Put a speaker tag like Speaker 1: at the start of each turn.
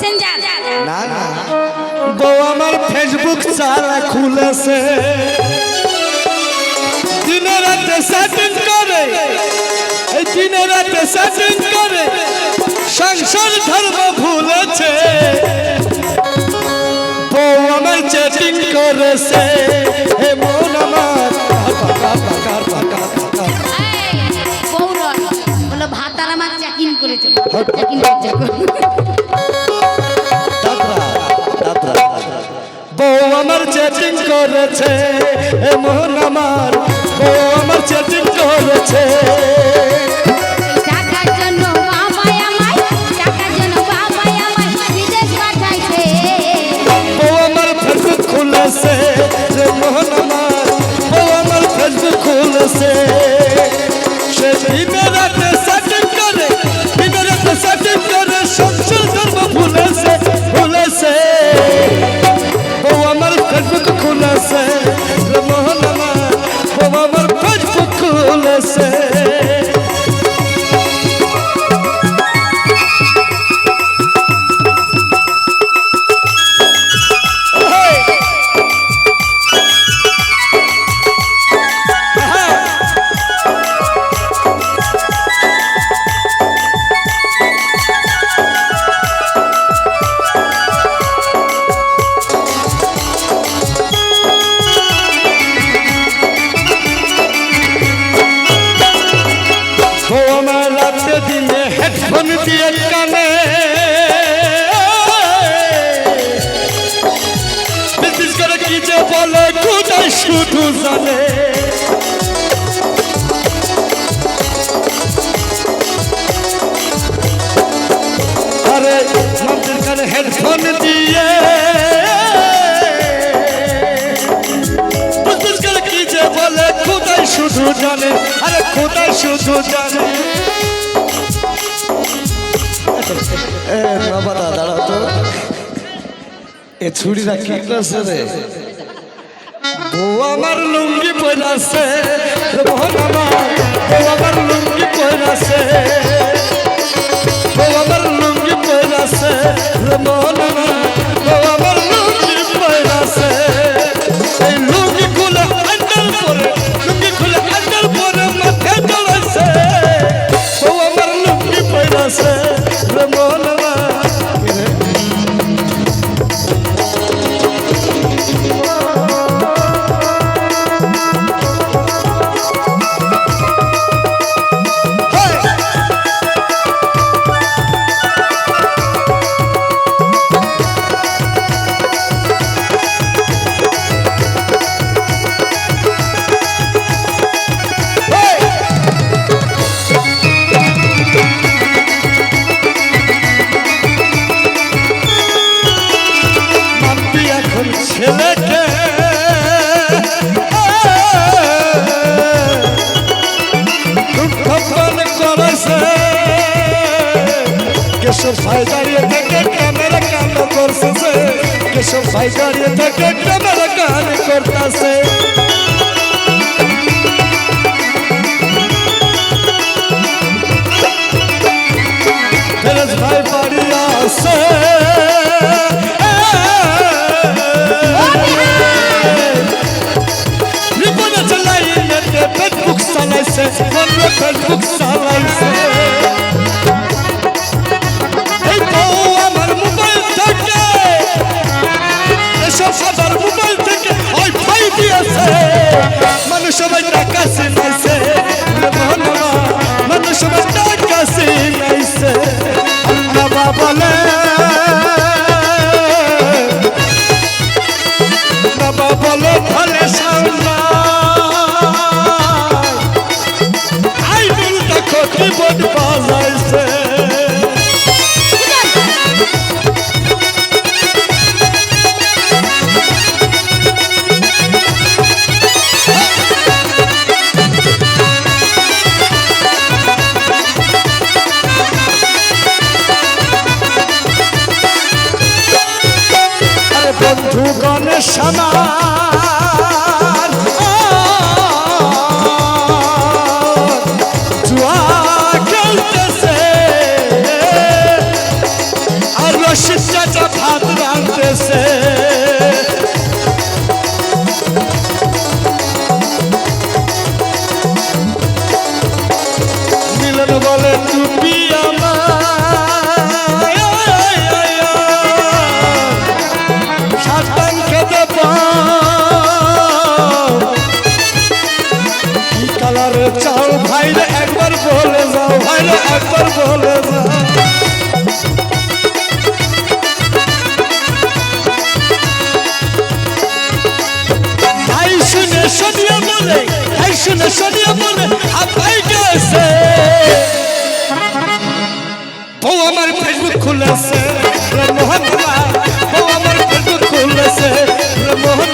Speaker 1: Messenger
Speaker 2: না না। বউ আমার ফেসবুক চালা খুলেছে। দিনে রাতে সেটিং করে। এই দিনে রাতে সেটিং করে। সংসার ধর্ম ভুলেছে। বউ আমার চেটিং করেছে। হে মন আমার।
Speaker 1: ভাতার আমার চেকিং করেছে। চেকিং করেছে।
Speaker 2: চেটিং করেছে। এমন আমার ও আমার চেটিং করেছে। কানে দিয়ে। কি যে বলে খোদাই শুধু জানে আরে খোদাই শুধু জানে।
Speaker 3: এ দাঁড়াও তো। এ ছুরিটা কি ক্লাসে রে।
Speaker 2: ও আমার লুঙ্গি পরাছে মোহন আমার ও আমার লুঙ্গি পরাছে ও আমার লুঙ্গি পরাছে মোহন কেশব ভাই দাঁড়িয়ে থেকে ক্যামেরা কান্ড করতেছে। কেশব কান ভাই বাড়ি আসে। ফেসবুক খুলেছে। বউ আমার ফেসবুক খুলেছে। মোহন বউ আমার ফেসবুক খুলেছে। মোহন